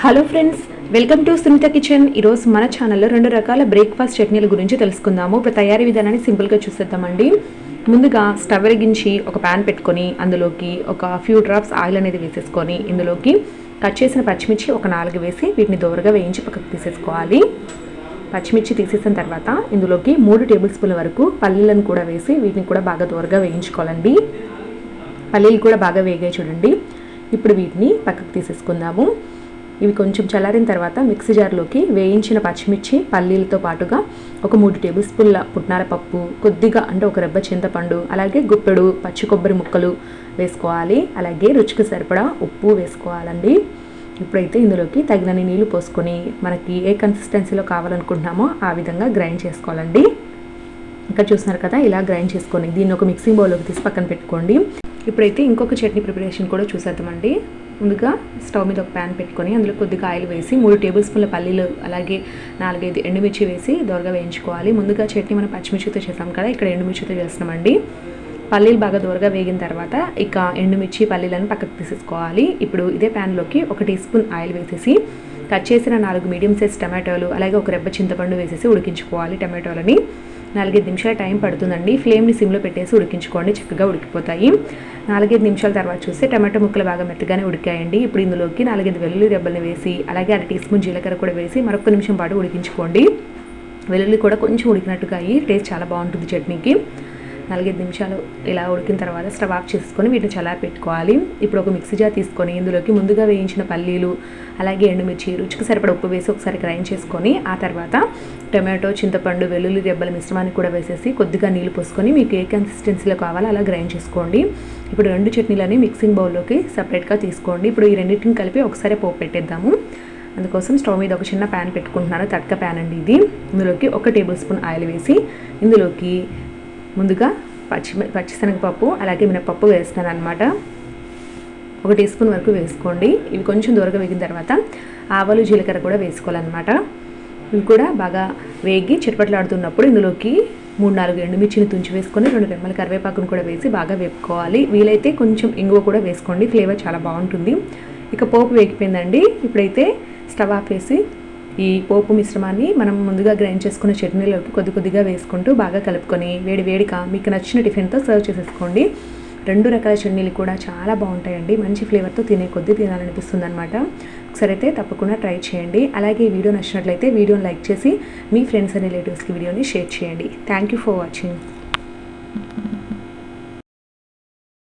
Hello friends welcome to Sunitha kitchen ఈరోజు మన ఛానల్లో రెండు రకాల బ్రేక్ఫాస్ట్ చట్నీల గురించి తెలుసుకుందాము. ఇప్పుడు తయారీ విధానాన్ని సింపుల్గా చూసేద్దామండి. ముందుగా స్టవ్ వెలిగించి ఒక ప్యాన్ పెట్టుకొని అందులోకి ఒక ఫ్యూ డ్రాప్స్ ఆయిల్ అనేది వేసేసుకొని ఇందులోకి కట్ చేసిన పచ్చిమిర్చి ఒక నాలుగు వేసి వీటిని దోరగా వేయించి పక్కకు తీసేసుకోవాలి. పచ్చిమిర్చి తీసేసిన తర్వాత ఇందులోకి మూడు టేబుల్ స్పూన్ల వరకు పల్లీలను కూడా వేసి వీటిని కూడా బాగా దోరగా వేయించుకోవాలండి. పల్లీలు కూడా బాగా వేగాయి చూడండి. ఇప్పుడు వీటిని పక్కకు తీసేసుకుందాము. ఇవి కొంచెం చల్లారిన తర్వాత మిక్సీ జార్లోకి వేయించిన పచ్చిమిర్చి పల్లీలతో పాటుగా ఒక మూడు టేబుల్ స్పూన్ల పుట్నాల పప్పు కొద్దిగా అంటే ఒక రెబ్బ చింతపండు అలాగే గుప్పెడు పచ్చి కొబ్బరి ముక్కలు వేసుకోవాలి. అలాగే రుచికి సరిపడా ఉప్పు వేసుకోవాలండి. ఇప్పుడైతే ఇందులోకి తగినన్ని నీళ్ళు పోసుకొని మనకి ఏ కన్సిస్టెన్సీలో కావాలనుకుంటున్నామో ఆ విధంగా గ్రైండ్ చేసుకోవాలండి. ఇక్కడ చూస్తున్నారు కదా ఇలా గ్రైండ్ చేసుకొని దీన్ని ఒక మిక్సింగ్ బౌల్లోకి తీసి పక్కన పెట్టుకోండి. ఇప్పుడైతే ఇంకొక చట్నీ ప్రిపరేషన్ కూడా చూసేద్దామండి. ముందుగా స్టవ్ మీద ఒక ప్యాన్ పెట్టుకొని అందులో కొద్దిగా ఆయిల్ వేసి మూడు టేబుల్ స్పూన్ల పల్లీలు అలాగే నాలుగైదు ఎండుమిర్చి వేసి దోరగా వేయించుకోవాలి. ముందుగా చట్నీ మనం పచ్చిమిర్చితో చేసాం కదా ఇక్కడ ఎండుమిర్చితో చేస్తున్నామండి. పల్లీలు బాగా దూరగా వేగిన తర్వాత ఇక ఎండుమిర్చి పల్లీలను పక్కకు తీసేసుకోవాలి. ఇప్పుడు ఇదే ప్యాన్లోకి ఒక టీ స్పూన్ ఆయిల్ వేసేసి కట్ చేసిన నాలుగు మీడియం సైజ్ టమాటోలు అలాగే ఒక రెబ్బ చింతపండు వేసేసి ఉడికించుకోవాలి టమాటోలని. నాలుగైదు నిమిషాలు టైం పడుతుందండి. ఫ్లేమ్ని సిమ్లో పెట్టేసి ఉడికించుకోండి. చక్కగా ఉడికిపోతాయి. నాలుగైదు నిమిషాల తర్వాత చూస్తే టమాటో ముక్కలు బాగా మెత్తగానే ఉడికాయండి. ఇప్పుడు ఇందులోకి నాలుగైదు వెల్లుల్లి రెబ్బల్ని వేసి అలాగే అర టీ స్పూన్ జీలకర్ర కూడా వేసి మరొక నిమిషం పాటు ఉడికించుకోండి. వెల్లుల్లి కూడా కొంచెం ఉడికినట్టుగా అయ్యి టేస్ట్ చాలా బాగుంటుంది చట్నీకి. నాలుగైదు నిమిషాలు ఇలా ఉడికిన తర్వాత స్టవ్ ఆఫ్ చేసుకొని వీటిని చల్లారి పెట్టుకోవాలి. ఇప్పుడు ఒక మిక్సీ జార్ తీసుకొని ఇందులోకి ముందుగా వేయించిన పల్లీలు అలాగే ఎండుమిర్చి రుచికి సరిపడ ఉప్పు వేసి ఒకసారి గ్రైండ్ చేసుకొని ఆ తర్వాత టమాటో చింతపండు వెల్లుల్లి రెబ్బల మిశ్రమాన్ని కూడా వేసేసి కొద్దిగా నీళ్ళు పోసుకొని మీకు ఏ కన్సిస్టెన్సీలో కావాలో అలా గ్రైండ్ చేసుకోండి. ఇప్పుడు రెండు చట్నీలని మిక్సింగ్ బౌల్లోకి సపరేట్గా తీసుకోండి. ఇప్పుడు ఈ రెండింటిని కలిపి ఒకసారి పోపు పెట్టేద్దాము. అందుకోసం స్టవ్ మీద ఒక చిన్న ప్యాన్ పెట్టుకుంటున్నాను. తడక ప్యాన్ అండి ఇది. ఇందులోకి ఒక టేబుల్ స్పూన్ ఆయిల్ వేసి ఇందులోకి ముందుగా పచ్చి పచ్చిశనగపప్పు అలాగే మినపప్పు వేస్తాను అనమాట ఒక టీ స్పూన్ వరకు వేసుకోండి. ఇవి కొంచెం దూరగా వేగిన తర్వాత ఆవాలు జీలకర్ర కూడా వేసుకోవాలన్నమాట. ఇవి కూడా బాగా వేగి చిటపట్లాడుతున్నప్పుడు ఇందులోకి మూడు నాలుగు ఎండుమిర్చిని తుంచి వేసుకొని రెండు రెమ్మల కరివేపాకును కూడా వేసి బాగా వేపుకోవాలి. వీలైతే కొంచెం ఇంగువ కూడా వేసుకోండి. ఫ్లేవర్ చాలా బాగుంటుంది. ఇక పోపు వేగిపోయిందండి. ఇప్పుడైతే స్టవ్ ఆపేసి ఈ పోపు మిశ్రమాన్ని మనం ముందుగా గ్రైండ్ చేసుకున్న చట్నీలోకి కొద్ది కొద్దిగా వేసుకుంటూ బాగా కలుపుకొని వేడి వేడిగా మీకు నచ్చిన టిఫిన్తో సర్వ్ చేసేసుకోండి. రెండు రకాల చట్నీలు కూడా చాలా బాగుంటాయండి. మంచి ఫ్లేవర్తో తినే కొద్దీ తినాలనిపిస్తుంది అనమాట ఒకసారి అయితే తప్పకుండా ట్రై చేయండి. అలాగే ఈ వీడియో నచ్చినట్లయితే వీడియోని లైక్ చేసి మీ ఫ్రెండ్స్ అండ్ రిలేటివ్స్కి వీడియోని షేర్ చేయండి. Thank you for watching